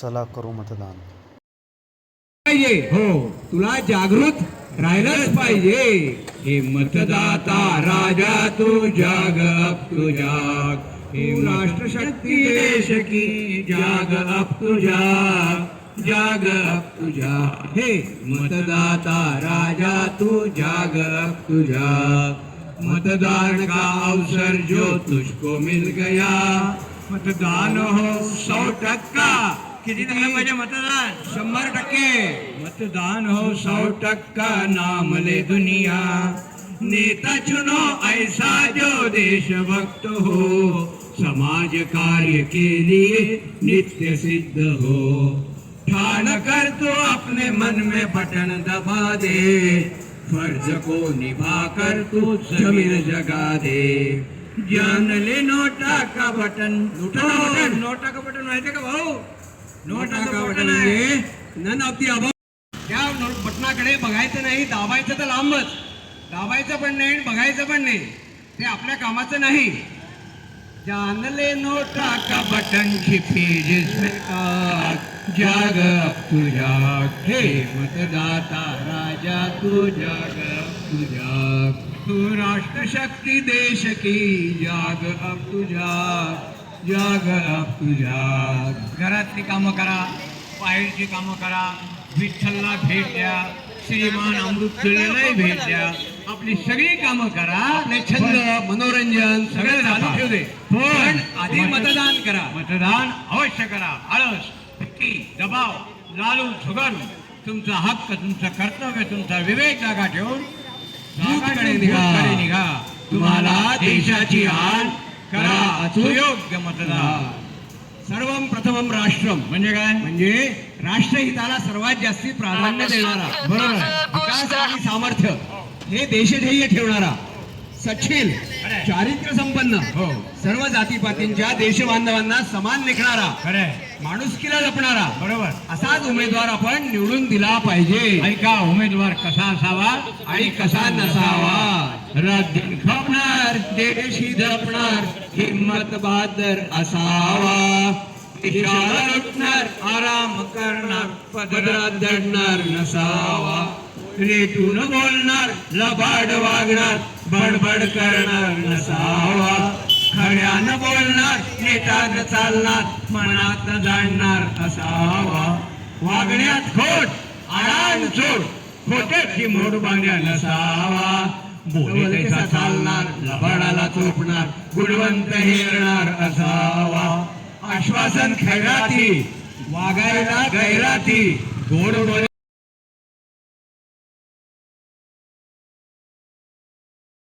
चला करू मतदान. हो, तुला जागृत राहिलंच पाहिजे. हे मतदाता राजा, तू जाग अब, तू जाग. हे राष्ट्रशक्ती देश की जाग अब, तू जाग. जाग अब, तू जाग. हे मतदाता राजा, तू जाग अब, तू जाग. मतदान का अवसर जो तुझको मिल गया. मतदान हो सौ टक्का. किती टक्का पाहिजे मतदान। शंभर टक्के। मतदान हो सौ टक्का नाम ले दुनिया। नेता चुनो ऐसा जो देश भक्त हो। समाज कार्य के लिए नित्य सिद्ध हो। ठान कर तो अपने मन में बटन दबा दे। फ़र्ज़ को निभा कर तू ज़मीन जगा दे। जान ले नोटा का बटन। नोटा का बटन? नोटा का बटन माहिती का भाऊ? नोटा का बटन आहे. नन ऑफ दी अबाव त्या नोट बटनाकडे बघायचं नाही दाबायचं तर लांबच. दाबायचं पण नाही आणि बघायचं पण नाही. ते आपल्या कामाचं नाही. जान ले नोटा का बटन आग जाग अब तू जाग हे मतदाता राजा तू जाग अब तू जाग तू राष्ट्र शक्ती देश की जाग अब तू जाग जाग अब तू जाग घरातली कामं करा बाहेरची कामं करा विठ्ठलला भेट द्या श्रीमान अमृत तुल्यलाही भेट द्या. आपली सगळी कामं करा छंद मनोरंजन सगळं चालू ठेवू दे. पण आधी मतदान करा. मतदान अवश्य करा. आळस फिकी दबाव लालू झुगारू तुमचा हक्क तुमचं कर्तव्य तुमचा विवेक जागा ठेवून निघा. निघा. तुम्हाला देशाची हाल करा. सुयोग्य मतदान सर्वम प्रथमम राष्ट्रम म्हणजे काय? म्हणजे? राष्ट्रहिताला सर्वात जास्ती प्राधान्य देणारा. बरोबर विकास आणि सामर्थ्य हे देशध्येय ठेवणारा. सचिल चारित्र्य संपन्न हो. सर्व जातीपातींच्या देशबांधवांना समान लेखणारा माणुसकीला जपणारा. बरोबर. असाच उमेदवार आपण निवडून दिला पाहिजे. ऐका उमेदवार कसा असावा आणि कसा नसावा? राज्य खपणार देशी जपणार हिम्मत बहादर असावा. लुटणार आराम करणार पदरात दडणार नसावा. रेटून बोलणार लबाड वागणार बडबड करणार नसावा. खऱ्यानं बोलणार नेटानं चालणार मनात जाणणार असावा वागण्यात खोट आळान चोट खोट्याची मोड बांध्या नसावा बोले चालणार लबाडाला चोपणार गुणवंत हेरणार असावा आश्वासन खैराती वागायला गैराती गोड बोले